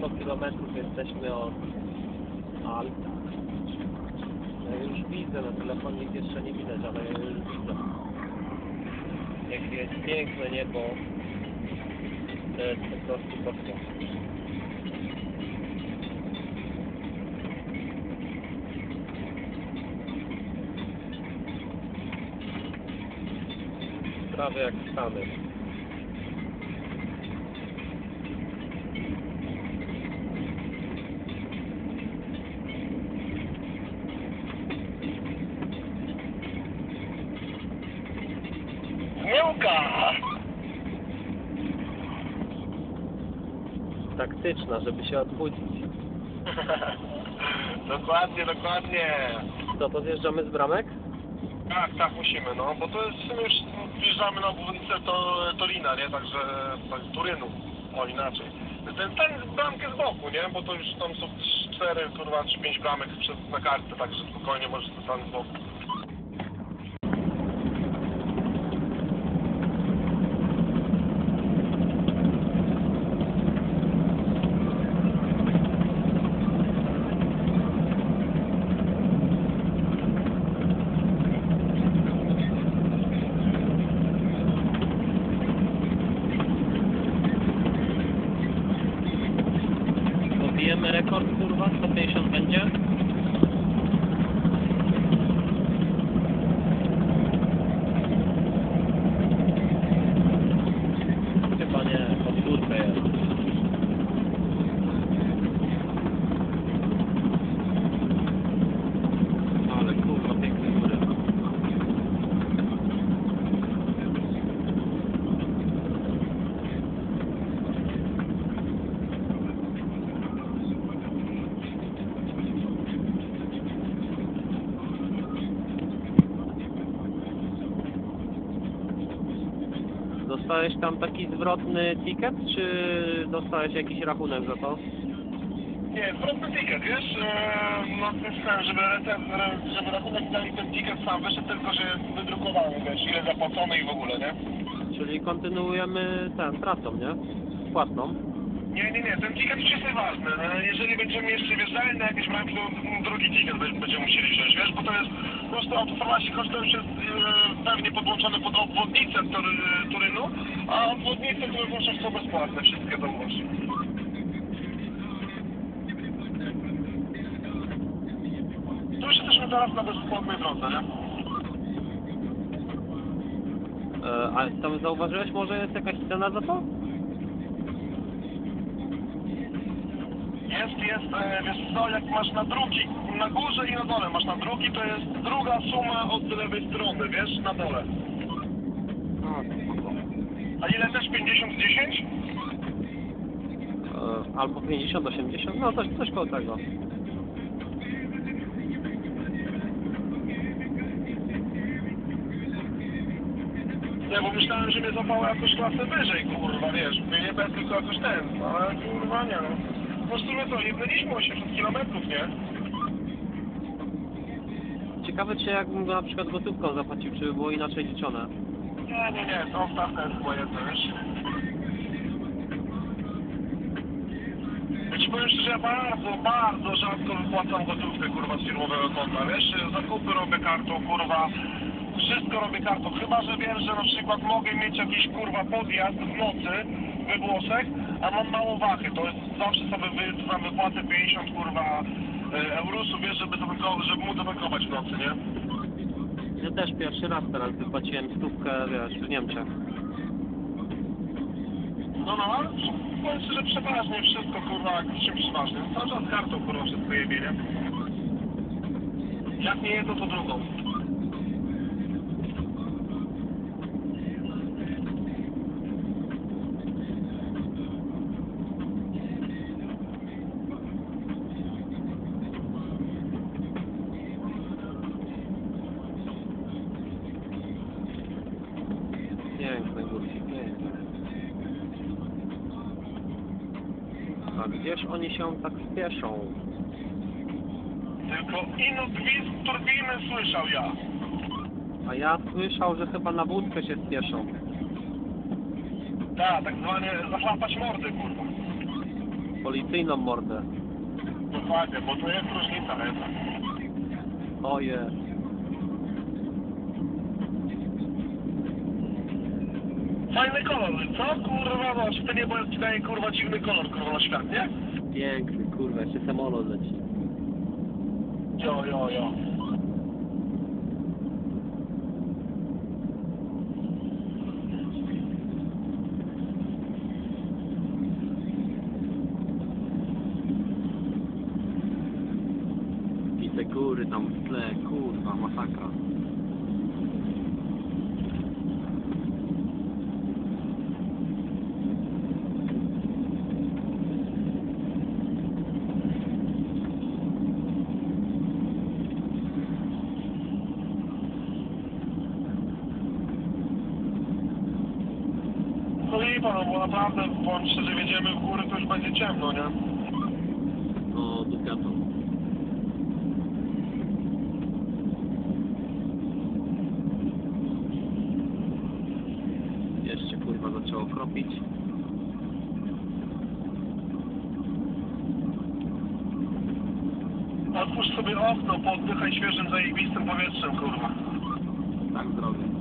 100 km jesteśmy od Alp. Ja już widzę, na telefonie jeszcze nie widać, ale ja już widzę. Jakie jest piękne niebo. To jest po prostu kosmos. Prawie jak Stany. Miłka! Taktyczna, żeby się odbudzić. dokładnie, dokładnie. Co, to zjeżdżamy z bramek? Tak, tak, musimy, no, bo to jest sumie już wjeżdżamy na obwodnicę to, Torina, nie, także tak, Turynu, o inaczej. Ten, ten bramkę z boku, nie, bo to już tam są cztery, kurwa, czy pięć bramek przez, na kartce, także spokojnie możesz to tam z boku. Hospital One, Station Banjar. Dostałeś tam taki zwrotny ticket, czy dostałeś jakiś rachunek za to? Nie, zwrotny ticket, wiesz, eee, no napisałem, żeby, recept, re- żeby rachunek dali ten ticket sam wyszedł, tylko że jest wydrukowany, wiesz, ile zapłacone i w ogóle, nie? Czyli kontynuujemy ten, pracą, nie? Płatną. Nie, nie, nie, ten ticket już jest nieważny. No, Jeżeli będziemy jeszcze wjeżdżali na jakieś bramki, to drugi ticket be- będziemy musieli wziąć, wiesz, bo to prostu autoformacji to już jest e, pewnie podłączone pod obwodnicę Tury, Turynu, a obwodnice to już są bezpłatne, wszystkie to łącznie. Tu już jesteśmy teraz na bezpłatnej drodze, nie? E, a tam zauważyłeś, może jest jakaś cena za to? Jest, jest, e, wiesz co, jak masz na drugi, na górze i na dole masz na drugi, to jest druga suma od lewej strony, wiesz, na dole. No. A ile też 50-10? E, albo 50, 80, no coś, coś koło tego. Nie, bo myślałem, że mnie zapało jakoś klasę wyżej, kurwa, wiesz, mówię, nie bez tylko jakoś ten, ale kurwa nie no. No w sumie co, jednęliśmy 80 kilometrów, nie? Ciekawe, czy jakbym go na przykład gotówką zapłacił, czy by było inaczej liczone. Nie, nie, nie, to ostatnia jest chyba jedna, wiesz. Ja ci powiem szczerze, ja bardzo, bardzo rzadko wypłacam gotówkę, kurwa, z firmowego konta, wiesz, zakupy robię kartą, kurwa, wszystko robię kartą, chyba, że wiem, że na przykład mogę mieć jakiś, kurwa, podjazd w nocy we Włoszech, a mam małą wachę, to jest, zawsze sobie wy, tam wypłacę 50, kurwa, e, wiesz, żeby, zatankować, żeby móc zatankować w nocy, nie? Ja też pierwszy raz teraz wypłaciłem stówkę, wiesz, w Niemczech. No, no, ale powiem szczerze, przeważnie wszystko, kurwa, czymś ważnym. Cały czas kartą, kurwa, wszystko jebie, nie? Jak nie jedno, to drugą. Piękne górki, piękne. A gdzież oni się tak spieszą? Tylko ino gwizd turbiny słyszał ja. A ja słyszał, że chyba na wódkę się spieszą. Tak, tak zwane zachlapać mordy, kurwa. policyjną mordę. Dokładnie, bo to jest różnica, jest. O jest. Fajny kolor, co? Kurwa, no, czy to niebo jest, daje kurwa dziwny kolor, kurwa, na świat, nie? Piękny, kurwa, jeszcze samolot leci. Jo, jo, jo. Te góry tam w tle, kurwa, masakra. No no bo naprawdę, powiem szczerze, wiedziemy w góry, to już będzie ciemno, nie? No, Ducatu. Jeszcze kurwa zaczęło kropić. Otwórz sobie okno, poddychaj świeżym, zajebistym powietrzem, kurwa. Tak zrobię.